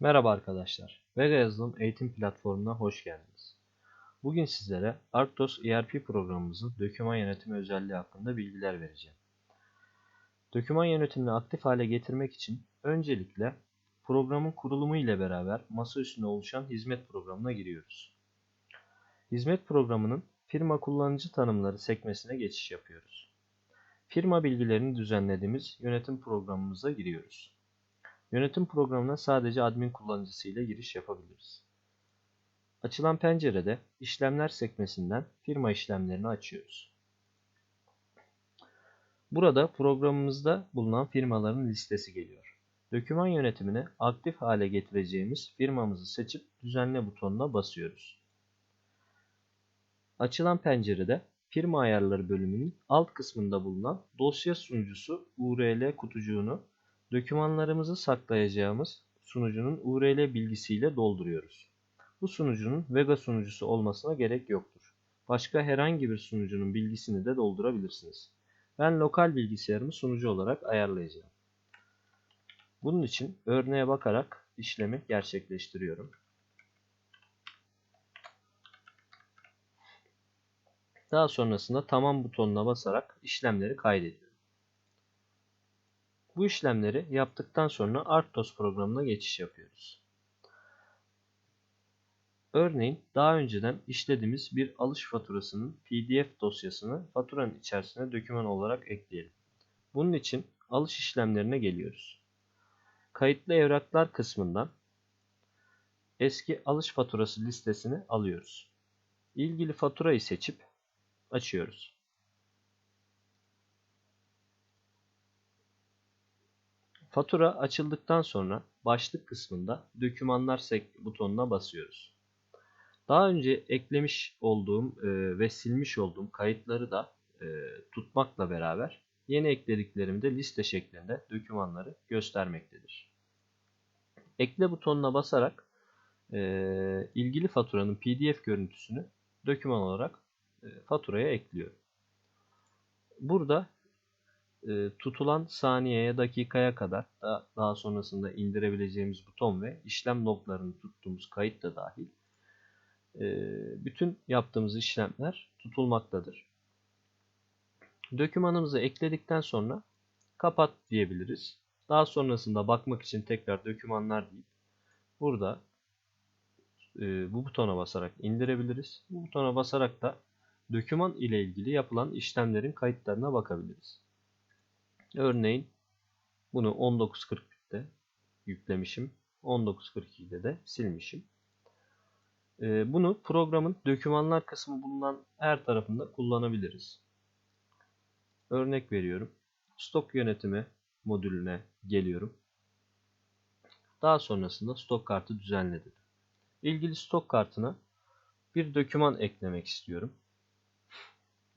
Merhaba arkadaşlar. Vega Yazılım Eğitim Platformu'na hoş geldiniz. Bugün sizlere Arctos ERP programımızın doküman yönetimi özelliği hakkında bilgiler vereceğim. Doküman yönetimini aktif hale getirmek için öncelikle programın kurulumu ile beraber masa üstünde oluşan hizmet programına giriyoruz. Hizmet programının firma kullanıcı tanımları sekmesine geçiş yapıyoruz. Firma bilgilerini düzenlediğimiz yönetim programımıza giriyoruz. Yönetim programına sadece admin kullanıcısı ile giriş yapabiliriz. Açılan pencerede işlemler sekmesinden firma işlemlerini açıyoruz. Burada programımızda bulunan firmaların listesi geliyor. Döküman yönetimini aktif hale getireceğimiz firmamızı seçip düzenle butonuna basıyoruz. Açılan pencerede firma ayarları bölümünün alt kısmında bulunan dosya sunucusu URL kutucuğunu Dokümanlarımızı saklayacağımız sunucunun URL bilgisiyle dolduruyoruz. Bu sunucunun Vega sunucusu olmasına gerek yoktur. Başka herhangi bir sunucunun bilgisini de doldurabilirsiniz. Ben lokal bilgisayarımı sunucu olarak ayarlayacağım. Bunun için örneğe bakarak işlemi gerçekleştiriyorum. Daha sonrasında tamam butonuna basarak işlemleri kaydediyorum. Bu işlemleri yaptıktan sonra Arctos programına geçiş yapıyoruz. Örneğin daha önceden işlediğimiz bir alış faturasının PDF dosyasını faturanın içerisine doküman olarak ekleyelim. Bunun için alış işlemlerine geliyoruz. Kayıtlı evraklar kısmından eski alış faturası listesini alıyoruz. İlgili faturayı seçip açıyoruz. Fatura açıldıktan sonra başlık kısmında dokümanlar butonuna basıyoruz. Daha önce eklemiş olduğum e, ve silmiş olduğum kayıtları da e, tutmakla beraber yeni eklediklerimi de liste şeklinde dokümanları göstermektedir. Ekle butonuna basarak e, ilgili faturanın pdf görüntüsünü doküman olarak faturaya ekliyorum. Burada e, tutulan saniyeye dakikaya kadar da daha sonrasında indirebileceğimiz buton ve işlem loglarını tuttuğumuz kayıt da dahil e, bütün yaptığımız işlemler tutulmaktadır. Dokümanımızı ekledikten sonra kapat diyebiliriz. Daha sonrasında bakmak için tekrar dokümanlar deyip burada e, bu butona basarak indirebiliriz. Bu butona basarak da doküman ile ilgili yapılan işlemlerin kayıtlarına bakabiliriz. Örneğin bunu 19.41'de yüklemişim. 19.42'de de silmişim. Ee, bunu programın dokümanlar kısmı bulunan her tarafında kullanabiliriz. Örnek veriyorum. Stok yönetimi modülüne geliyorum. Daha sonrasında stok kartı düzenledim. İlgili stok kartına bir doküman eklemek istiyorum.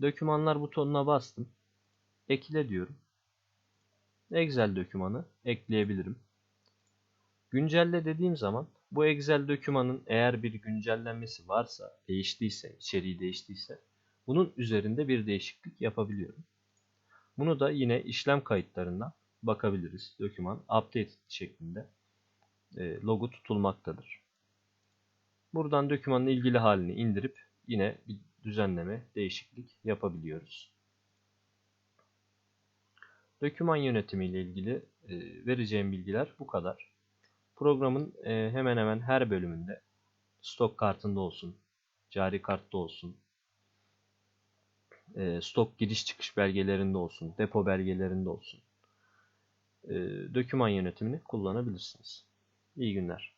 Dokümanlar butonuna bastım. Ekle diyorum. Excel dokümanı ekleyebilirim. Güncelle dediğim zaman bu Excel dokümanın eğer bir güncellenmesi varsa, değiştiyse, içeriği değiştiyse bunun üzerinde bir değişiklik yapabiliyorum. Bunu da yine işlem kayıtlarından bakabiliriz. Doküman update şeklinde e, logo tutulmaktadır. Buradan dokümanın ilgili halini indirip yine bir düzenleme, değişiklik yapabiliyoruz. Döküman yönetimi ile ilgili e, vereceğim bilgiler bu kadar. Programın e, hemen hemen her bölümünde stok kartında olsun, cari kartta olsun, e, stok giriş çıkış belgelerinde olsun, depo belgelerinde olsun döküman yönetimini kullanabilirsiniz. İyi günler.